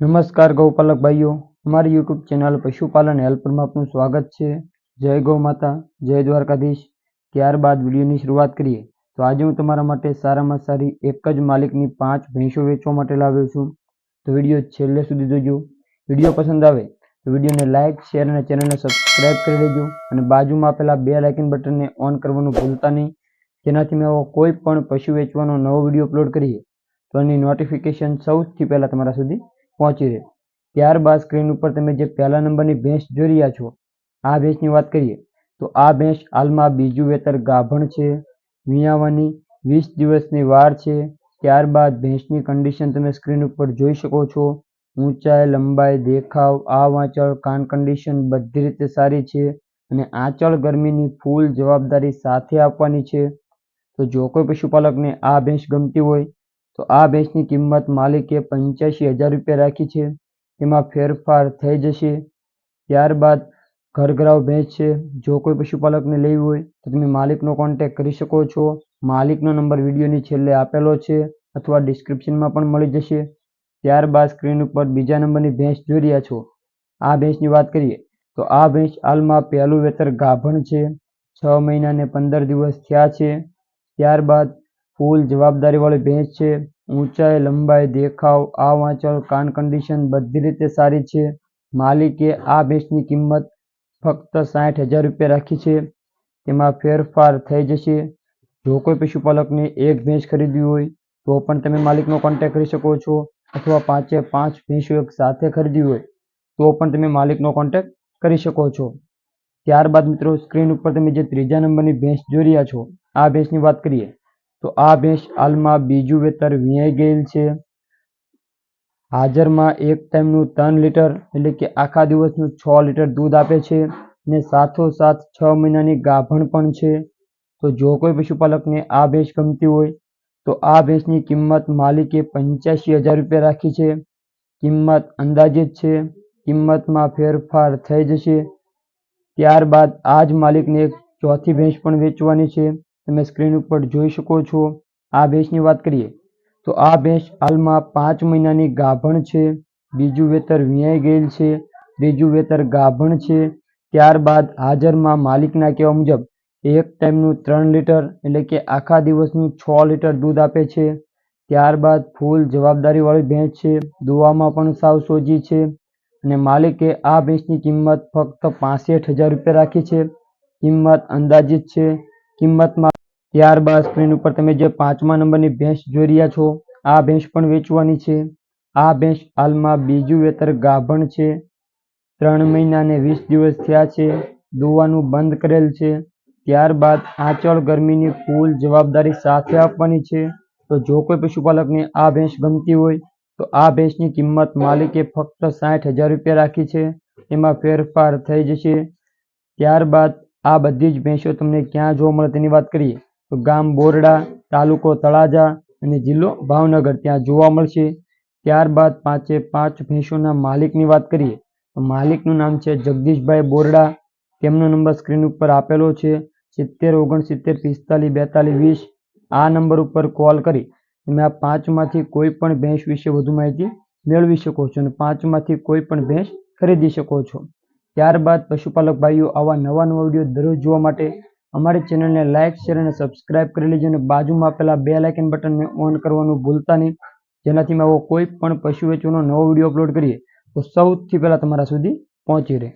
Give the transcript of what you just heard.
નમસ્કાર ગૌપાલક ભાઈઓ અમારી યુટ્યુબ ચેનલ પશુપાલન હેલ્પરમાં આપનું સ્વાગત છે. જય ગૌ માતા જય દ્વારકાધીશ. ત્યારબાદ વિડીયોની શરૂઆત કરીએ. તો આજે હું તમારા માટે સારામાં સારી એક જ માલિકની પાંચ ભેંસો વેચવા માટે લાવ્યો છું. તો વીડિયો છેલ્લે સુધી જોજો. વીડિયો પસંદ આવે તો વિડીયોને લાઇક શેર અને ચેનલને સબસ્ક્રાઇબ કરી દેજો અને બાજુમાં આપેલા બે લાઇકન બટનને ઓન કરવાનું ભૂલતા નહીં. જેનાથી મેં કોઈ પણ પશુ વેચવાનો નવો વીડિયો અપલોડ કરીએ. તો એની નોટિફિકેશન સૌથી પહેલાં તમારા સુધી પહોંચી રહે ત્યારબાદ સ્ક્રીન ઉપર તમે જે પહેલા નંબરની ભેંસ જોઈ રહ્યા છો, આ ભેંસની વાત કરીએ, તો આ ભેંસ હાલમાં બીજું વેતર ગાભણ છે, વિયાવાની વીસ દિવસની વાર છે, ત્યારબાદ ભેંસની કન્ડિશન તમે સ્ક્રીન ઉપર જોઈ શકો છો, ઊંચાઈ, લંબાઈ, દેખાવ આ વાંચળ કાન કન્ડિશન બધી રીતે સારી છે અને આંચળ ગરમીની ફૂલ જવાબદારી સાથે આપવાની છે. તો જો કોઈ પશુપાલકને આ ભેંસ ગમતી હોય તો આ ભેંસની કિંમત માલિકે પંચ્યાસી હજાર રૂપિયા રાખી છે. તેમાં ફેરફાર થઈ જશે. ત્યારબાદ ઘરઘરાવ ભેંસ છે. જો કોઈ પશુપાલકને લેવી હોય, તો તમે માલિકનો કોન્ટેક્ટ કરી શકો છો. માલિકનો નંબર વિડીયોની છેલ્લે આપેલો છે અથવા ડિસ્ક્રિપ્શનમાં પણ મળી જશે. ત્યારબાદ સ્ક્રીન ઉપર બીજા નંબરની ભેંસ જોઈ રહ્યા છો. આ ભેંસની વાત કરીએ, તો આ ભેંસ હાલમાં પહેલું વેતર ગાભણ છે. છ મહિના ને પંદર દિવસ થયા છે. ત્યારબાદ ફૂલ જવાબદારીવાળી ભેંસ છે, ઊંચાઈ, લંબાઈ, દેખાવ, આ વાંચળ કાન કન્ડિશન બધી રીતે સારી છે. માલિકે આ ભેંસની કિંમત ફક્ત સાઠ હજાર રૂપિયા રાખી છે. તેમાં ફેરફાર થઈ જશે. જો કોઈ પશુપાલકને એક ભેંસ ખરીદવી હોય, તો પણ તમે માલિકનો કોન્ટેક્ટ કરી શકો છો અથવા પાંચે પાંચ ભેંસો એક સાથે ખરીદવી હોય, તો પણ તમે માલિકનો કોન્ટેક્ટ કરી શકો છો. ત્યારબાદ મિત્રો સ્ક્રીન ઉપર તમે જે ત્રીજા નંબરની ભેંસ જોઈ રહ્યા છો, આ ભેંસની વાત કરીએ. તો આ ભેંસ હાલમાં બીજું વેતર વિયાઈ ગયેલ છે. હાજરમાં એક ટાઈમનું ત્રણ લીટર, એટલે કે આખા દિવસનું છ લીટર દૂધ આપે છે ને સાથોસાથ છ મહિનાની ગાભણ પણ છે. તો જો કોઈ પશુપાલકને આ ભેંસ ગમતી હોય, તો આ ભેંસની કિંમત માલિકે પંચ્યાસી હજાર રૂપિયા રાખી છે. કિંમત અંદાજિત છે. કિંમતમાં ફેરફાર થઈ જશે. ત્યારબાદ આ જ માલિકને એક ચોથી ભેંસ પણ વેચવાની છે. તમે સ્ક્રીન ઉપર જોઈ શકો છો. આ ભેંસની વાત કરીએ, તો આ ભેંસ હાલમાં પાંચ મહિનાની ગાભણ છે. બીજું વેતર વિયાઈ ગયેલ છે. ત્રીજું વેતર ગાભણ છે. ત્યારબાદ હાજરમાં માલિકના કહેવા મુજબ એક ટાઈમનું ત્રણ લીટર એટલે કે આખા દિવસનું છ લીટર દૂધ આપે છે. ત્યારબાદ ફૂલ જવાબદારીવાળી ભેંસ છે. દોવામાં પણ સાવ સોજી છે. અને માલિકે આ ભેંસની કિંમત ફક્ત પાસઠ હજાર રૂપિયા રાખી છે. કિંમત અંદાજિત છે. કિંમતમાં ત્યારબાદ સ્ક્રીન ઉપર તમે જે પાંચમા નંબરની ભેંસ જોઈ રહ્યા છો, આ ભેંસ પણ વેચવાની છે. આ ભેંસ હાલમાં બીજું વેતર ગાભણ છે. ત્રણ મહિના ને વીસ દિવસ થયા છે. દોવાનું બંધ કરેલ છે. ત્યારબાદ આંચળ ગરમીની ફૂલ જવાબદારી સાથે આપવાની છે. તો જો કોઈ પશુપાલકને આ ભેંસ ગમતી હોય, તો આ ભેંસની કિંમત માલિકે ફક્ત સાઠ હજાર રૂપિયા રાખી છે. એમાં ફેરફાર થઈ જશે. ત્યારબાદ આ બધી જ ભેંસો તમને ક્યાં જોવા મળે તેની વાત કરીએ. તો ગામ બોરડા, તાલુકો તળાજા અને જિલ્લો ભાવનગર ત્યાં જોવા મળશે. ત્યારબાદ પાંચે પાંચ ભેંસોના માલિકની વાત કરીએ, તો માલિકનું નામ છે જગદીશભાઈ બોરડા. તેમનો નંબર સ્ક્રીન ઉપર આપેલો છે, સિત્તેર ઓગણસિત્તેર, પિસ્તાલીસ, બેતાલીસ, વીસ. આ નંબર ઉપર કોલ કરી, તમે આ પાંચમાંથી કોઈ પણ ભેંસ વિશે વધુ માહિતી મેળવી શકો છો અને પાંચમાંથી કોઈ પણ ભેંસ ખરીદી શકો છો. ત્યારબાદ પશુપાલક ભાઈઓ, આવા નવા નવા વીડિયો દરરોજ જોવા માટે અમારી ચેનલને લાઇક શેર અને સબસ્ક્રાઇબ કરી લેજો અને બાજુમાં આપેલા બે લાઇકન બટનને ઓન કરવાનું ભૂલતા નહીં. જેનાથી મેં કોઈ પણ પશુ વેચવાનો નવો વીડિયો અપલોડ કરીએ. તો સૌથી પહેલાં તમારા સુધી પહોંચી રહે.